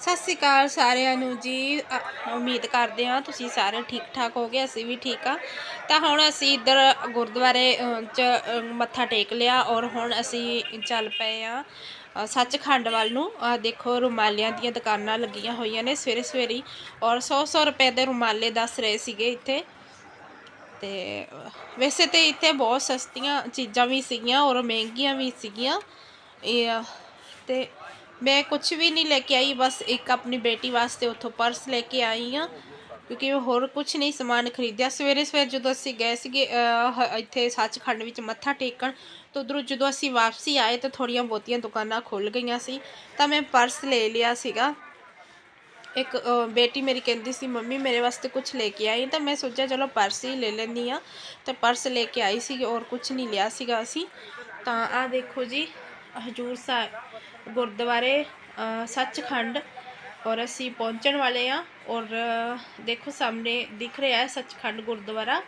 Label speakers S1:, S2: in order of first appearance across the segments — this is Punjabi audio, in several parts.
S1: ਸਤਿ ਸ਼੍ਰੀ ਅਕਾਲ ਸਾਰਿਆਂ ਨੂੰ ਜੀ। ਅ- ਉਮੀਦ ਕਰਦੇ ਹਾਂ ਤੁਸੀਂ ਸਾਰੇ ਠੀਕ ਠਾਕ ਹੋਗੇ ਅਸੀਂ ਵੀ ਠੀਕ ਆ ਤਾਂ ਹੁਣ ਅਸੀਂ ਇੱਧਰ ਗੁਰਦੁਆਰੇ ਅ, ਚ ਅ, ਮੱਥਾ ਟੇਕ ਲਿਆ ਔਰ ਹੁਣ ਅਸੀਂ ਚੱਲ ਪਏ ਆ ਅ, ਸੱਚਖੰਡ ਵੱਲ ਨੂੰ। ਆ ਦੇਖੋ ਰੁਮਾਲਿਆਂ ਦੀਆਂ ਦੁਕਾਨਾਂ ਲੱਗੀਆਂ ਹੋਈਆਂ ਨੇ ਸਵੇਰੇ ਸਵੇਰੇ ਔਰ 100-100 ਰੁਪਏ ਦੇ ਰੁਮਾਲੇ ਦੱਸ ਰਹੇ ਸੀਗੇ ਇੱਥੇ। ਤੇ ਅ, ਵੈਸੇ ਤੇ ਇੱਥੇ ਬਹੁਤ ਸਸਤੀਆਂ ਚੀਜ਼ਾਂ ਵੀ ਸੀਗੀਆਂ ਔਰ ਮਹਿੰਗੀਆਂ ਵੀ ਸੀਗੀਆਂ। ਇਹ ਅ, ਤੇ ਮੈਂ ਕੁਝ ਵੀ ਨਹੀਂ ਲੈ ਕੇ ਆਈ ਬਸ ਇੱਕ ਆਪਣੀ ਬੇਟੀ ਵਾਸਤੇ ਉੱਥੋਂ ਪਰਸ ਲੈ ਕੇ ਆਈ ਆ ਕਿਉਂਕਿ ਮੈਂ ਹੋਰ ਕੁਝ ਨਹੀਂ ਸਮਾਨ ਖਰੀਦਿਆ। ਸਵੇਰੇ ਸਵੇਰ ਜਦੋਂ ਅਸੀਂ ਗਏ ਸੀਗੇ ਅਹ, ਹ- ਇੱਥੇ ਸੱਚਖੰਡ ਵਿੱਚ ਮੱਥਾ ਟੇਕਣ ਤਾਂ ਉਧਰੋਂ ਜਦੋਂ ਅਸੀਂ ਵਾਪਸੀ ਆਏ ਤਾਂ ਥੋੜੀਆਂ ਬਹੁਤੀਆਂ ਦੁਕਾਨਾਂ ਖੁੱਲ ਗਈਆਂ ਸੀ ਤਾਂ ਮੈਂ ਪਰਸ ਲੈ ਲਿਆ ਸੀਗਾ। ਇੱਕ ਅ, ਬੇਟੀ ਮੇਰੀ ਕਹਿੰਦੀ ਸੀ ਮੰਮੀ ਮੇਰੇ ਵਾਸਤੇ ਕੁਝ ਲੈ ਕੇ ਆਈ? ਤਾਂ ਮੈਂ ਸੋਚਿਆ ਚਲੋ ਪਰਸ ਹੀ ਲੈ ਲੈਂਦੀ ਆ ਤਾਂ ਪਰਸ ਲੈ ਕੇ ਆਈ ਸੀ ਔਰ ਕੁਝ ਨਹੀਂ ਲਿਆ ਸੀਗਾ ਅਸੀਂ। ਤਾਂ ਆ ਦੇਖੋ ਜੀ ਹਜੂਰ ਸਾਹਿਬ ਗੁਰਦੁਆਰੇ ਸੱਚਖੰਡ ਔਰ ਅਸੀਂ ਪਹੁੰਚਣ ਵਾਲੇ ਆ ਔਰ ਦੇਖੋ ਸਾਹਮਣੇ ਦਿਖ ਰਿਹਾ ਹੈ ਸੱਚਖੰਡ ਗੁਰਦੁਆਰਾ।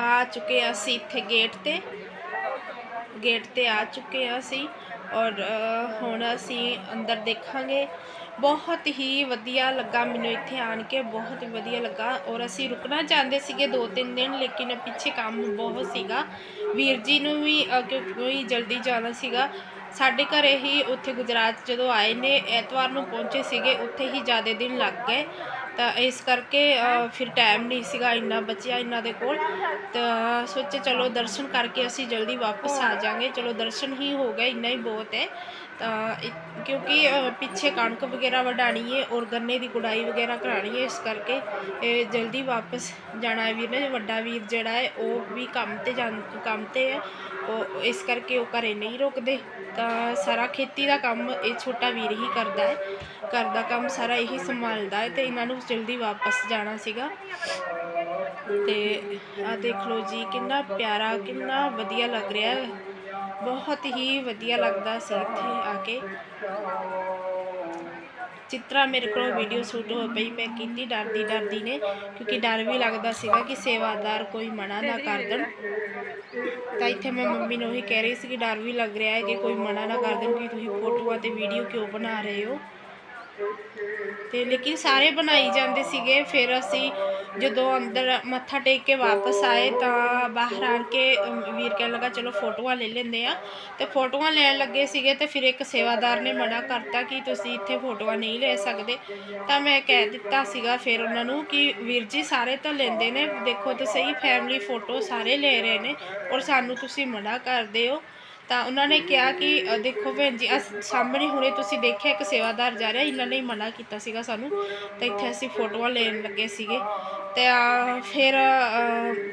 S1: ਆ ਚੁੱਕੇ ਹਾਂ ਅਸੀਂ ਇੱਥੇ ਗੇਟ ਤੇ। ਗੇਟ ਤੇ ਆ ਚੁੱਕੇ ਹਾਂ ਅਸੀਂ ਔਰ ਹੁਣ ਅਸੀਂ ਅੰਦਰ ਦੇਖਾਂਗੇ। ਬਹੁਤ ਹੀ ਵਧੀਆ ਲੱਗਾ ਮੈਨੂੰ ਇੱਥੇ ਆਣ ਕੇ, ਬਹੁਤ ਵਧੀਆ ਲੱਗਾ। ਔਰ ਅਸੀਂ ਰੁਕਣਾ ਚਾਹੁੰਦੇ ਸੀਗੇ ਦੋ ਤਿੰਨ ਦਿਨ, ਲੇਕਿਨ ਪਿੱਛੇ ਕੰਮ ਬਹੁਤ ਸੀਗਾ। ਵੀਰ ਜੀ ਨੂੰ ਵੀ ਕਿਉਂਕਿ ਜਲਦੀ ਜਾਣਾ ਸੀਗਾ। ਸਾਡੇ ਘਰੇ ਹੀ ਉੱਥੇ ਗੁਜਰਾਤ ਜਦੋਂ ਆਏ ਨੇ, ਐਤਵਾਰ ਨੂੰ ਪਹੁੰਚੇ ਸੀਗੇ, ਉੱਥੇ ਹੀ ਜ਼ਿਆਦਾ ਦਿਨ ਲੱਗ ਗਏ। ਤਾਂ ਇਸ ਕਰਕੇ ਫਿਰ ਟਾਈਮ ਨਹੀਂ ਸੀਗਾ ਇੰਨਾ ਬਚਿਆ ਇਹਨਾਂ ਦੇ ਕੋਲ। ਤਾਂ ਸੋਚੇ ਚਲੋ ਦਰਸ਼ਨ ਕਰਕੇ ਅਸੀਂ ਜਲਦੀ ਵਾਪਸ ਆ ਜਾਾਂਗੇ ਚਲੋ ਦਰਸ਼ਨ ਹੀ ਹੋ ਗਏ, ਇੰਨਾ ਹੀ ਬਹੁਤ ਹੈ। ਤਾਂ ਕਿਉਂਕਿ ਪਿੱਛੇ ਕਣਕ ਵਗੈਰਾ ਵਢਾਣੀ ਹੈ ਔਰ ਗੰਨੇ ਦੀ ਗੁਡਾਈ ਵਗੈਰਾ ਕਰਾਣੀ ਹੈ, ਇਸ ਕਰਕੇ, ਇਹ ਜਲਦੀ ਵਾਪਸ ਜਾਣਾ ਹੈ ਵੀਰ ਨੇ। ਵੱਡਾ ਵੀਰ ਜਿਹੜਾ ਹੈ, ਉਹ ਵੀ ਕੰਮ ਤੇ ਜਾਂ, ਕੰਮ ਤੇ ਹੈ। ਉਹ, ਇਸ ਕਰਕੇ ਉਹ ਘਰੇ ਨਹੀਂ ਰੁਕਦੇ। ਤਾਂ ਸਾਰਾ ਖੇਤੀ ਦਾ ਕੰਮ ਇਹ ਛੋਟਾ ਵੀਰ ਹੀ ਕਰਦਾ ਹੈ। ਘਰ ਦਾ ਕੰਮ ਸਾਰਾ ਇਹੀ ਸੰਭਾਲਦਾ ਹੈ ਤੇ ਇਹਨਾਂ ਨੂੰ ਜਲਦੀ ਵਾਪਸ ਜਾਣਾ ਸੀਗਾ। ਤੇ ਆ ਦੇਖ ਲਓ ਜੀ, ਕਿੰਨਾ ਪਿਆਰਾ, ਕਿੰਨਾ ਵਧੀਆ ਲੱਗ ਰਿਹਾ ਬਹੁਤ ਹੀ ਵਧੀਆ ਲੱਗਦਾ ਸੀ ਇੱਥੇ ਆ ਕੇ। ਚਿੱਤਰਾ ਮੇਰੇ ਕੋਲ ਵੀਡੀਓ ਸ਼ੂਟ ਹੋ ਪਈ, ਮੈਂ ਕੀਤੀ ਡਰਦੀ ਡਰਦੀ ਨੇ, ਕਿਉਂਕਿ ਡਰ ਵੀ ਲੱਗਦਾ ਸੀਗਾ ਕਿ ਸੇਵਾਦਾਰ ਕੋਈ ਮਨਾ ਨਾ ਕਰ ਦੇਣ। ਤਾਂ ਇੱਥੇ ਮੈਂ ਮੰਮੀ ਨੂੰ ਹੀ ਕਹਿ ਰਹੀ ਸੀ ਕਿ ਡਰ ਵੀ ਲੱਗ ਰਿਹਾ ਹੈ ਕਿ ਕੋਈ ਮਨਾ ਨਾ ਕਰ ਦੇਣ ਕਿ ਤੁਸੀਂ ਫੋਟੋਆਂ ਤੇ ਵੀਡੀਓ ਕਿਉਂ ਬਣਾ ਰਹੇ ਹੋ। ਤੇ ਲੇਕਿਨ ਸਾਰੇ ਬਣਾਈ ਜਾਂਦੇ ਸੀਗੇ। ਫਿਰ ਅਸੀਂ ਜਦੋਂ ਅੰਦਰ ਮੱਥਾ ਟੇਕ ਕੇ ਵਾਪਸ ਆਏ ਤਾਂ ਬਾਹਰ ਆਣ ਕੇ ਵੀਰ ਕਹਿਣ ਲੱਗਾ, ਚਲੋ, ਫੋਟੋਆਂ ਲੈ ਲੈਂਦੇ ਆ ਤੇ ਫੋਟੋਆਂ ਲੈਣ ਲੱਗੇ ਸੀਗੇ ਤੇ ਫਿਰ ਇੱਕ ਸੇਵਾਦਾਰ ਨੇ ਮਨਾ ਕਰਤਾ ਕਿ ਤੁਸੀਂ ਇੱਥੇ ਫੋਟੋਆਂ ਨਹੀਂ ਲੈ ਸਕਦੇ। ਤਾਂ ਮੈਂ ਕਹਿ ਦਿੱਤਾ ਸੀਗਾ ਫਿਰ ਉਹਨਾਂ ਨੂੰ ਕਿ ਵੀਰ ਜੀ, ਸਾਰੇ ਤਾਂ ਲੈਂਦੇ ਨੇ। ਦੇਖੋ ਤੇ ਸਹੀ, ਫੈਮਿਲੀ ਫੋਟੋ ਸਾਰੇ ਲੈ ਰਹੇ ਨੇ ਔਰ ਸਾਨੂੰ ਤੁਸੀਂ ਮਨਾ ਕਰਦੇ ਹੋ। ਤਾਂ ਉਹਨਾਂ ਨੇ ਕਿਹਾ ਕਿ ਦੇਖੋ ਭੈਣ ਜੀ ਆਹ ਸਾਹਮਣੇ ਹੁਣੇ ਤੁਸੀਂ ਦੇਖਿਆ ਇੱਕ ਸੇਵਾਦਾਰ ਜਾ ਰਿਹਾ, ਇਹਨਾਂ ਨੇ ਮਨਾ ਕੀਤਾ ਸੀਗਾ ਸਾਨੂੰ। ਤਾਂ ਇੱਥੇ ਅਸੀਂ ਫੋਟੋਆਂ ਲੈਣ ਲੱਗੇ ਸੀਗੇ। ਤੇ ਫਿਰ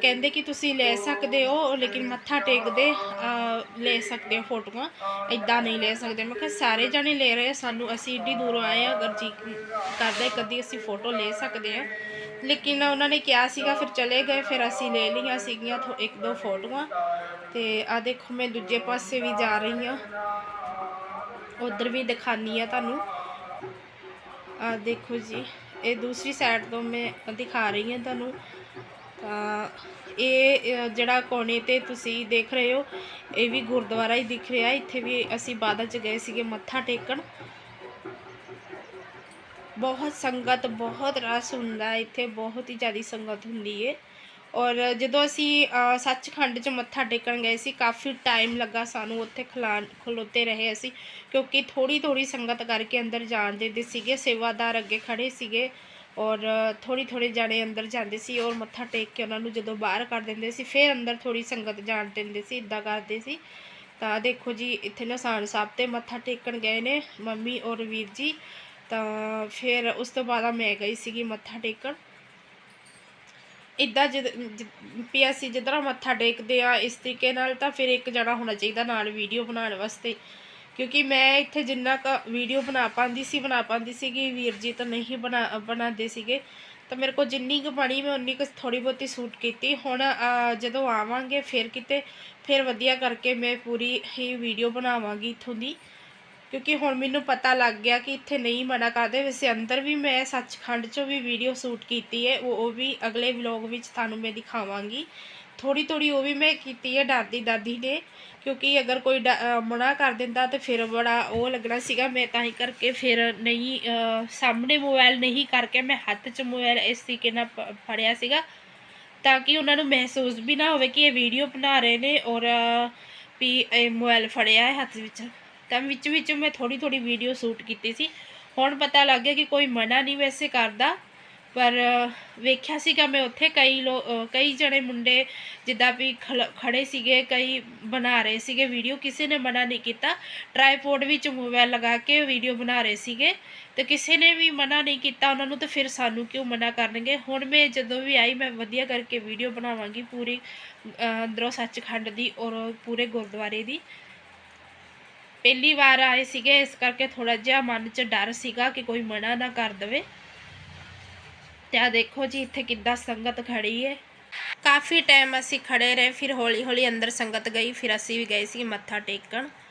S1: ਕਹਿੰਦੇ ਕਿ ਤੁਸੀਂ ਲੈ ਸਕਦੇ ਹੋ, ਲੇਕਿਨ ਮੱਥਾ ਟੇਕਦੇ ਲੈ ਸਕਦੇ ਹੋ ਫੋਟੋਆਂ। ਇਦਾਂ ਨਹੀਂ ਲੈ ਸਕਦੇ। ਮੈਂ ਕਿਹਾ, ਸਾਰੇ ਜਣੇ ਲੈ ਰਹੇ ਸਾਨੂੰ ਅਸੀਂ ਏਡੀ ਦੂਰੋਂ ਆਏ ਆ, ਅਗਰ ਜੀ ਕਰਦਾ ਕਦੀ ਅਸੀਂ ਫੋਟੋ ਲੈ ਸਕਦੇ ਆ। ਲੇਕਿਨ ਉਹਨਾਂ ਨੇ ਕਿਹਾ ਸੀਗਾ ਫਿਰ ਚਲੇ ਗਏ ਫਿਰ ਅਸੀਂ ਲੈ ਲਈਆਂ ਸੀਗੀਆਂ ਥੋ- ਇੱਕ ਦੋ ਫੋਟੋਆਂ। ਤੇ ਆ ਦੇਖੋ ਮੈਂ ਦੂਜੇ ਪਾਸੇ ਵੀ ਜਾ ਰਹੀ ਹਾਂ। ਉਧਰ ਵੀ ਦਿਖਾਨੀ ਆ ਤੁਹਾਨੂੰ। ਆ ਦੇਖੋ ਜੀ ਇਹ ਦੂਸਰੀ ਸਾਈਡ ਤੋਂ ਮੈਂ ਦਿਖਾ ਰਹੀ ਹਾਂ ਤੁਹਾਨੂੰ। ਤਾਂ ਇਹ ਅ, ਜਿਹੜਾ ਕੋਨੇ ਤੇ ਤੁਸੀਂ ਦੇਖ ਰਹੇ ਹੋ ਇਹ ਵੀ ਗੁਰਦੁਆਰਾ ਹੀ ਦਿਖ ਰਿਹਾ। ਇੱਥੇ ਵੀ ਅਸੀਂ ਬਾਦਲ ਚ ਗਏ ਸੀਗੇ ਮੱਥਾ ਟੇਕਣ। ਬਹੁਤ ਸੰਗਤ, ਬਹੁਤ ਰਸ ਹੁੰਦਾ ਇੱਥੇ ਬਹੁਤ ਹੀ ਜ਼ਿਆਦਾ ਸੰਗਤ ਹੁੰਦੀ ਹੈ ਔਰ ਜਦੋਂ ਅਸੀਂ ਸੱਚਖੰਡ 'ਚ ਮੱਥਾ ਟੇਕਣ ਗਏ ਸੀ, ਕਾਫੀ ਟਾਈਮ ਲੱਗਾ ਸਾਨੂੰ ਉੱਥੇ ਖਲਾਨ ਖਲੋਤੇ ਰਹੇ ਅਸੀਂ। ਕਿਉਂਕਿ ਥੋੜੀ ਥੋੜੀ ਸੰਗਤ ਕਰਕੇ ਅੰਦਰ ਜਾਣ ਦਿੰਦੇ ਸੀਗੇ, ਸੇਵਾਦਾਰ ਅੱਗੇ ਖੜੇ ਸੀਗੇ। ਔਰ ਥੋੜੀ ਥੋੜੀ ਜਾਣੇ ਅੰਦਰ ਜਾਂਦੇ ਸੀ ਔਰ ਮੱਥਾ ਟੇਕ ਕੇ ਉਹਨਾਂ ਨੂੰ ਜਦੋਂ ਬਾਹਰ ਕਰ ਦਿੰਦੇ ਸੀ, ਫਿਰ ਅੰਦਰ ਥੋੜੀ ਸੰਗਤ ਜਾਣ ਦਿੰਦੇ ਸੀ ਇਦਾਂ ਕਰਦੇ ਸੀ। ਤਾਂ ਦੇਖੋ ਜੀ, ਇੱਥੇ ਨਸਾਨ ਸਾਹਿਬ ਤੇ ਮੱਥਾ ਟੇਕਣ ਗਏ ਨੇ ਮੰਮੀ ਔਰ ਵੀਰ ਜੀ। ਤਾਂ ਫਿਰ ਉਸ ਤੋਂ ਬਾਅਦ ਮੈਂ ਗਈ ਸੀਗੀ ਮੱਥਾ ਟੇਕਣ। ਇਦਾਂ ਜਦ ਜ- ਵੀ ਅਸੀਂ ਜਿੱਦਾਂ ਮੱਥਾ ਟੇਕਦੇ ਆ ਇਸ ਤਰੀਕੇ ਨਾਲ ਤਾਂ ਫਿਰ ਇੱਕ ਜਣਾ ਹੋਣਾ ਚਾਹੀਦਾ ਨਾਲ ਵੀਡੀਓ ਬਣਾਉਣ ਵਾਸਤੇ। ਕਿਉਂਕਿ ਮੈਂ ਇੱਥੇ ਜਿੰਨਾ ਕ ਵੀਡੀਓ ਬਣਾ ਪਾਉਂਦੀ ਸੀ, ਬਣਾ ਪਾਉਂਦੀ ਸੀਗੀ, ਵੀਰ ਜੀ ਤਾਂ ਨਹੀਂ ਬਣਾ, ਬਣਾਉਂਦੇ ਸੀਗੇ। ਤਾਂ ਮੇਰੇ ਕੋਲ ਜਿੰਨੀ ਕੁ ਬਣੀ, ਮੈਂ ਉਨੀ ਕੁ ਥੋੜੀ ਬਹੁਤੀ ਸ਼ੂਟ ਕੀਤੀ। ਹੁਣ ਜਦੋਂ ਆਵਾਂਗੇ ਫਿਰ ਕਿਤੇ, ਫਿਰ ਵਧੀਆ ਕਰਕੇ ਮੈਂ ਪੂਰੀ ਹੀ ਵੀਡੀਓ ਬਣਾਵਾਂਗੀ ਇੱਥੋਂ ਦੀ। ਕਿਉਂਕਿ ਹੁਣ ਮੈਨੂੰ ਪਤਾ ਲੱਗ ਗਿਆ ਕਿ ਇੱਥੇ ਨਹੀਂ ਮਨਾ ਕਰਦੇ। ਵੈਸੇ ਅੰਦਰ ਵੀ ਮੈਂ ਸੱਚਖੰਡ 'ਚੋਂ ਵੀ ਵੀਡੀਓ ਸ਼ੂਟ ਕੀਤੀ ਹੈ। ਉਹ ਉਹ ਵੀ ਅਗਲੇ ਵਲੌਗ ਵਿੱਚ ਤੁਹਾਨੂੰ ਮੈਂ ਦਿਖਾਵਾਂਗੀ। ਥੋੜੀ ਥੋੜੀ ਉਹ ਵੀ ਮੈਂ ਕੀਤੀ ਹੈ ਦਾਦੀ ਦਾਦੀ ਨੇ। ਕਿਉਂਕਿ ਅਗਰ ਕੋਈ ਡ- ਮਨਾ ਕਰ ਦਿੰਦਾ ਤੇ ਫਿਰ ਬੜਾ ਉਹ ਲੱਗਣਾ ਸੀਗਾ। ਮੈਂ ਤਾਂ ਹੀ ਕਰਕੇ ਫਿਰ ਨਹੀਂ ਸਾਹਮਣੇ ਮੋਬਾਈਲ ਨਹੀਂ ਕਰਕੇ ਮੈਂ ਹੱਥ 'ਚ ਮੋਬਾਈਲ ਇਸ ਤਰੀਕੇ ਨਾਲ ਫੜਿਆ ਸੀਗਾ। ਤਾਂ ਕਿ ਉਹਨਾਂ ਨੂੰ ਮਹਿਸੂਸ ਵੀ ਨਾ ਹੋਵੇ ਕਿ ਇਹ ਵੀਡੀਓ ਬਣਾ ਰਹੇ ਨੇ ਔਰ ਵੀ ਇਹ ਮੋਬਾਈਲ ਫੜਿਆ ਹੈ ਹੱਥ ਵਿੱਚ। ਤਾਂ ਵਿੱਚ ਵਿੱਚ ਮੈਂ ਥੋੜੀ ਥੋੜੀ ਵੀਡੀਓ ਸ਼ੂਟ ਕੀਤੀ ਸੀ। ਹੁਣ ਪਤਾ ਲੱਗ ਗਿਆ ਕਿ ਕੋਈ ਮਨਾ ਨਹੀਂ ਵੈਸੇ ਕਰਦਾ। ਪਰ ਵੇਖਿਆ ਸੀਗਾ ਮੈਂ ਉੱਥੇ ਕਈ ਲੋ ਕਈ ਜਣੇ ਮੁੰਡੇ ਜਿੱਦਾਂ ਵੀ ਖਲ- ਖੜੇ ਸੀਗੇ, ਕਈ ਬਣਾ ਰਹੇ ਸੀਗੇ ਵੀਡੀਓ ਕਿਸੇ ਨੇ ਮਨਾ ਨਹੀਂ ਕੀਤਾ। ਟ੍ਰਾਈਪੋਡ ਵਿੱਚ ਮੋਬਾਈਲ ਲਗਾ ਕੇ ਵੀਡੀਓ ਬਣਾ ਰਹੇ ਸੀਗੇ। ਤੇ ਕਿਸੇ ਨੇ ਵੀ ਮਨਾ ਨਹੀਂ ਕੀਤਾ, ਉਹਨਾਂ ਨੂੰ ਤਾਂ ਫਿਰ ਸਾਨੂੰ ਕਿਉਂ ਮਨਾ ਕਰਨਗੇ? ਹੁਣ ਮੈਂ ਜਦੋਂ ਵੀ ਆਈ, ਮੈਂ ਵਧੀਆ ਕਰਕੇ ਵੀਡੀਓ ਬਣਾਵਾਂਗੀ ਪੂਰੀ ਅੰਦਰੋਂ ਸੱਚਖੰਡ ਦੀ ਔਰ ਪੂਰੇ ਗੁਰਦੁਆਰੇ ਦੀ। ਪਹਿਲੀ ਵਾਰ ਆਏ ਸੀਗੇ, ਇਸ ਕਰਕੇ ਥੋੜਾ ਜਿਹਾ ਮਨ 'ਚ ਡਰ ਸੀਗਾ ਕਿ ਕੋਈ ਮਨਾ ਨਾ ਕਰ ਦੇਵੇ। ਤੇ ਆ ਦੇਖੋ ਜੀ, ਇੱਥੇ ਕਿੱਦਾਂ ਸੰਗਤ ਖੜੀ ਹੈ ਕਾਫੀ ਟਾਈਮ ਅਸੀਂ ਖੜੇ ਰਹੇ, ਫਿਰ ਹੌਲੀ ਹੌਲੀ ਅੰਦਰ ਸੰਗਤ ਗਈ, ਫਿਰ ਅਸੀਂ ਵੀ ਗਏ ਸੀ ਮੱਥਾ ਟੇਕਣ।